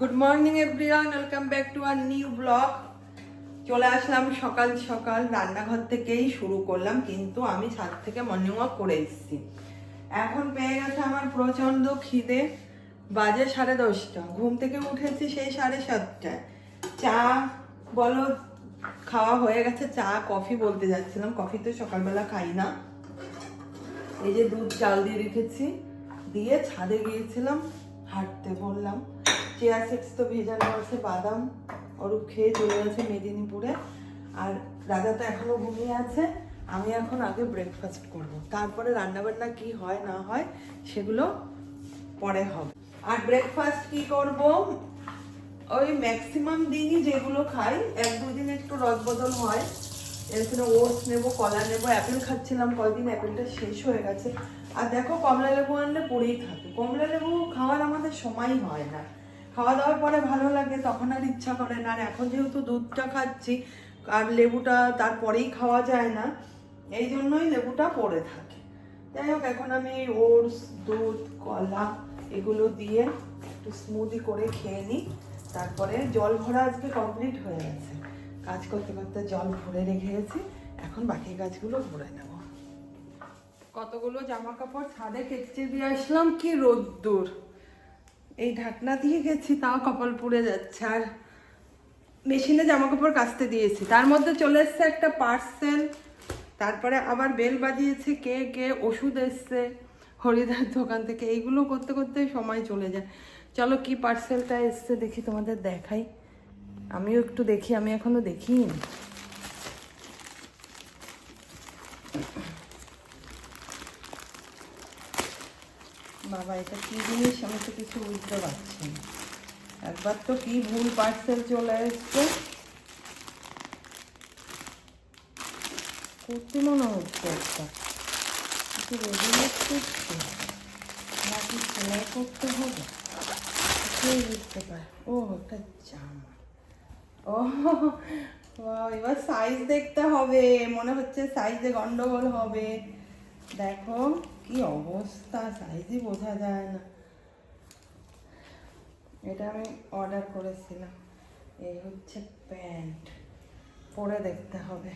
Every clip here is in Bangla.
Good morning everyone welcome back to R new blog চলে আসলাম সকাল সকাল রান্নাঘর থেকেই শুরু করলাম, কিন্তু আমি ছাদ থেকে মর্নিং ওয়াক করে এসেছি। এখন পেয়ে গেছে আমার প্রচণ্ড খিদে। বাজে সাড়ে দশটা। ঘুম থেকে উঠেছি সেই সাড়ে সাতটায়। চা, বলো, খাওয়া হয়ে গেছে, চা, কফি বলতে যাচ্ছিলাম। কফি তো সকালবেলা খাই না। এই যে দুধ, চাল দিয়ে রেখেছি। দিয়ে ছাদে গিয়েছিলাম, হাঁটতে বললাম। চেয়ার সেক্স তো ভেজানো আছে বাদাম, অরূপ খেয়ে চলে গেছে মেদিনীপুরে। আর রাজা তো এখনও ঘুমিয়ে আছে, আমি এখন আগে ব্রেকফাস্ট করব। তারপরে রান্নাবান্না কি হয়, না হয়, সেগুলো পরে হবে। আর ব্রেকফাস্ট কি করব? ওই ম্যাক্সিমাম দিনই যেগুলো খাই, এক দুদিন একটু রদবদল হয়। এখানে ওটস নেব, কলা নেব, অ্যাপেল খাচ্ছিলাম কয়দিন, অ্যাপেলটা শেষ হয়ে গেছে। আর দেখো কমলা লেবু আনলে পড়েই থাকে কমলা লেবু খাওয়ার আমাদের সময় হয় না। খাওয়া দাওয়ার পরে ভালো লাগে, তখন আর ইচ্ছা করে না। আর এখন যেহেতু দুধটা খাচ্ছি, আর লেবুটা তারপরেই খাওয়া যায় না, এই জন্যই লেবুটা পড়ে থাকে। যাই হোক, এখন আমি ওটস, দুধ, কলা এগুলো দিয়ে একটু স্মুদি করে খেয়ে নিই। তারপরে জল ভরা আজকে কমপ্লিট হয়ে গেছে। কাজ করতে করতে জল ভরে রেখে গেছি এখন বাকি কাজগুলো ভরে নেব। কতগুলো জামা কাপড় ছাদে কেচে দিয়ে আসলাম? কি রোদ্দুর! এই ঢাকনা দিয়ে গেছি, তাও কপাল পুড়ে যাচ্ছে। আর মেশিনে জামা কাপড় কাচতে দিয়েছি। তার মধ্যে চলে এসছে একটা পার্সেল, তারপরে আবার বেল বাজিয়েছে, কে কে ওষুধ এসছে, হরিদার দোকান থেকে। এইগুলো করতে করতে সময় চলে যায়। চলো কি পার্সেলটা এসছে দেখি তোমাদের দেখাই। আমিও একটু দেখি, আমি এখনও দেখিনি। বাবা, এটা কি জিনিস? আমি তো কিছু বুঝতে পারছি না। একবার তো কি ভুল পার্সেল চলে এসছে। কুর্তি মনে হচ্ছে একটা। কিছু রেডিমেড করছে? নাকি সেলাই করতে হবে? কিছুই বুঝতে পারে, ও, একটা জামা। ও এবার সাইজ দেখতে হবে। মনে হচ্ছে সাইজে গন্ডগোল হবে। দেখো। কি অবস্থা? সাইজই বোঝা যায় না। এটা আমি অর্ডার করেছিলাম। এই হচ্ছে প্যান্ট পরে দেখতে হবে।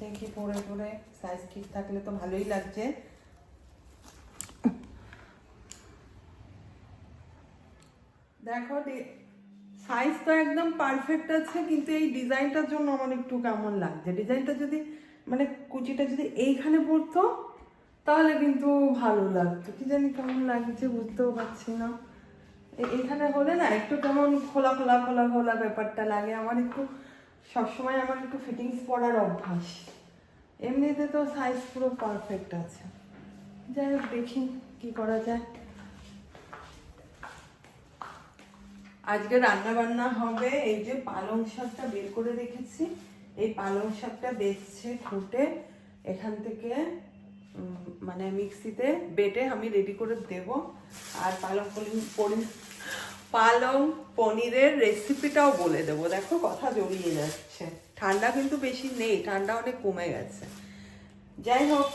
দেখি পরে পরে সাইজ ঠিক থাকলে তো ভালোই লাগছে। দেখো সাইজ তো একদম পারফেক্ট আছে, কিন্তু এই ডিজাইনটার জন্য আমার একটু কেমন লাগছে? ডিজাইনটা যদি মানে কুচিটা যদি এইখানে পড়তো, তাহলে কিন্তু ভালো লাগতো। কি জানি কেমন লাগছে বুঝতেও পারছি না। এখানে হলে না একটু কেমন খোলা খোলা খোলা খোলা ব্যাপারটা লাগে। আমার একটু, সবসময় আমার একটু ফিটিংস পরার অভ্যাস। এমনিতে তো সাইজ পুরো পারফেক্ট আছে। যাই হোক, দেখি কি করা যায়। আজকে রান্না বান্না হবে, এই যে পালং শাকটা বের করে রেখেছি। এই পালং শাকটা বেচছে ফুটে এখান থেকে মানে মিক্সিতে বেটে আমি রেডি করে দেব। আর পালং পনির- পালং পনিরের রেসিপিটাও বলে দেবো। দেখো কথা জড়িয়ে যাচ্ছে। ঠান্ডা কিন্তু বেশি নেই, ঠান্ডা অনেক কমে গেছে। যাই হোক,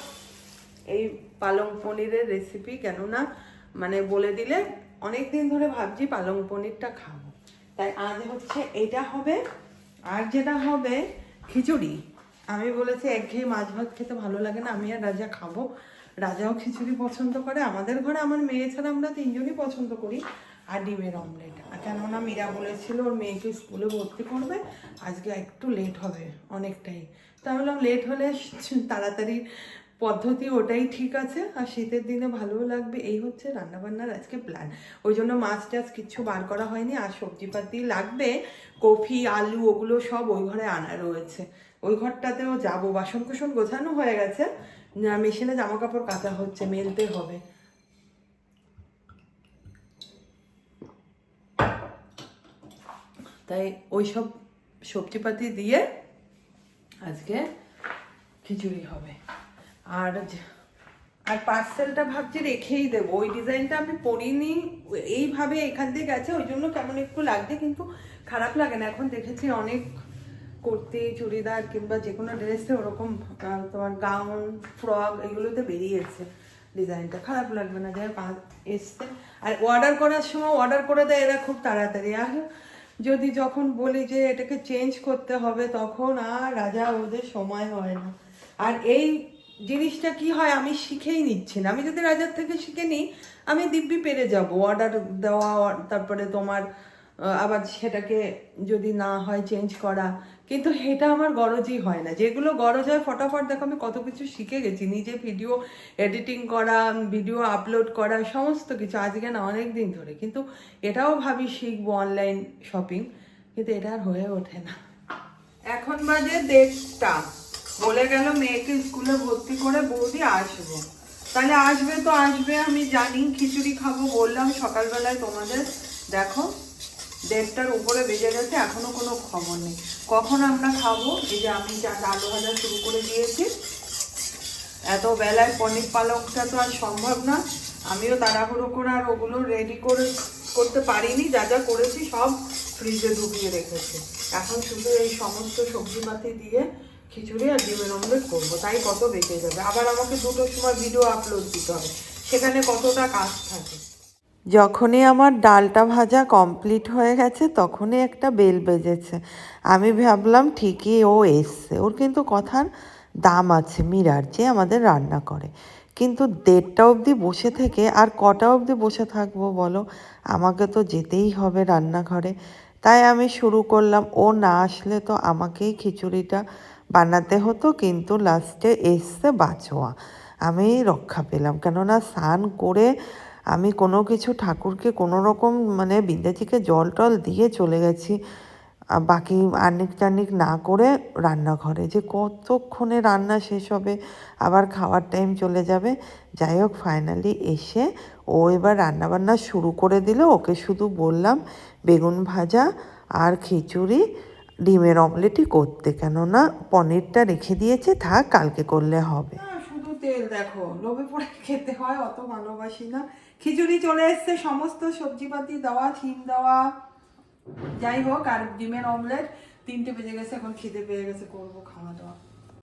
এই পালং পনিরের রেসিপি কেননা মানে বলে দিলে অনেক দিন ধরে ভাবছি পালং পনিরটা খাব। তাই আজ হচ্ছে এটা হবে। আর যেটা হবে খিচুড়ি। আমি বলেছি একঘেয়ে মাছ ভাত খেতে ভালো লাগে না, আমি আর রাজা খাব। রাজাও খিচুড়ি পছন্দ করে। আমাদের ঘরে আমার মেয়ে ছাড়া আমরা তিনজনই পছন্দ করি, আর ডিমের অমলেট। কেননা, মীরা বলেছিল, ওর মেয়েকে স্কুলে ভর্তি করবে, আজকে একটু লেট হবে অনেকটাই। তা বললাম লেট হলে তাড়াতাড়ি পদ্ধতি ওটাই ঠিক আছে, আর শীতের দিনে ভালোও লাগবে। এই হচ্ছে রান্নাবান্নার আজকে প্ল্যান ওই জন্য মাছ টাছ কিচ্ছু বার করা হয়নি, আর সবজিপাতি লাগবে, কফি, আলু, ওগুলো সব ওই ঘরে আনা রয়েছে। ওই ঘরটাতেও যাব। বাসন কুসন গোছানো হয়ে গেছে মেশিনে জামা কাপড় কাচা হচ্ছে, মেলতে হবে। তাই ওই সব সবজিপাতি দিয়ে আজকে খিচুড়ি হবে। আর আর পার্সেলটা ভাবছি রেখেই দেবো। ওই ডিজাইনটা আমি পরিনি, এইভাবে এখান দিয়ে গেছে, ওই জন্য কেমন একটু লাগছে, কিন্তু খারাপ লাগে না। এখন দেখেছি অনেক কুর্তি, চুড়িদার কিংবা যে কোনো ড্রেসে ওরকম তোমার গাউন ফ্রক এগুলোতে বেরিয়েছে ডিজাইনটা খারাপ লাগবে না, যাই এসছে। আর অর্ডার করার সময় অর্ডার করে দেয় এরা খুব তাড়াতাড়ি। আর যদি যখন বলি যে এটাকে চেঞ্জ করতে হবে, তখন আর রাজা ওদের সময় হয় না। আর এই জিনিসটা কি হয়, আমি শিখেই নিচ্ছি না। আমি যদি রাজার থেকে শিখে নিই, আমি দিব্যি পেরে যাব। অর্ডার দেওয়া, তারপরে তোমার আবার সেটাকে যদি না হয় চেঞ্জ করা। কিন্তু এটা আমার গরজই হয় না। যেগুলো গরজ হয়, ফটাফট দেখো, আমি কত কিছু শিখে গেছি। নিজে ভিডিও এডিটিং করা ভিডিও আপলোড করা, সমস্ত কিছু। আজকে না অনেক দিন ধরে। কিন্তু এটাও ভাবি শিখব অনলাইন শপিং কিন্তু এটা আর হয়ে ওঠে না। এখন বাজে দেড়টা। বলে গেল, মেয়েকে স্কুলে ভর্তি করে বৌদি আসব। তাহলে আসবে তো আসবে, আমি জানি, খিচুড়ি খাব। বললাম, সকালবেলায় তোমাদের, দেখো, দেড়টার উপরে বেজে গেছে, এখনও কোনো খবর নেই। কখন আমরা খাব? এই যে আমি আলু ভাজা শুরু করে দিয়েছি, এত বেলায় পনির পালকটা তো আর সম্ভব না। আমিও তাড়াহুড়ো করে আর ওগুলো রেডি করে, করতে পারিনি, যা যা করেছি সব ফ্রিজে ঢুকিয়ে রেখেছি। এখন শুধু এই সমস্ত সবজিপাতি দিয়ে খিচুড়ি আর ডিমের অমলেট করব, তাই কত বেঁচে যাবে? আবার আমাকে দুটোর সময় ভিডিও আপলোড দিতে হবে। সেখানে কতটা কাজ থাকে? যখনই আমার ডালটা ভাজা কমপ্লিট হয়ে গেছে, তখনই একটা বেল বেজেছে। আমি ভাবলাম, ঠিকই, ও এসছে। ওর কিন্তু কথার দাম আছে, মিরার, যে আমাদের রান্না করে। কিন্তু দেড়টা অবধি বসে থেকে আর কটা অবধি বসে থাকব বলো? আমাকে তো যেতেই হবে রান্নাঘরে। তাই আমি শুরু করলাম, ও না আসলে তো আমাকেই খিচুড়িটা বানাতে হতো, কিন্তু লাস্টে এসছে বাঁচোয়া আমি রক্ষা পেলাম। কেননা স্নান করে আমি কোনো কিছু ঠাকুরকে কোনো রকম মানে বিদ্যাজিকে জল টল দিয়ে চলে গেছি। বাকি আর্নিক টার্নিক না করে রান্নাঘরে। যে কতক্ষণে রান্না শেষ হবে, আবার খাওয়ার টাইম চলে যাবে। যাই হোক ফাইনালি এসে ও এবার রান্নাবান্না শুরু করে দিল। ওকে শুধু বললাম, বেগুন ভাজা আর খিচুড়ি ডিমের অমলেটই করতে, কেননা পনিরটা রেখে দিয়েছে থাক কালকে করলে হবে। শুধু তেল দেখো, লোভে পড়ে খেতে হয়, অত ভালোবাসি না। খিচুড়ি চলে এসছে, সমস্ত সবজিপাতি দেওয়া থিম দেওয়া। যাই হোক, আর ডিমের অমলেট, তিনটে বেজে গেছে, এখন খেতে পেয়ে গেছে, করব খাওয়া দাওয়া।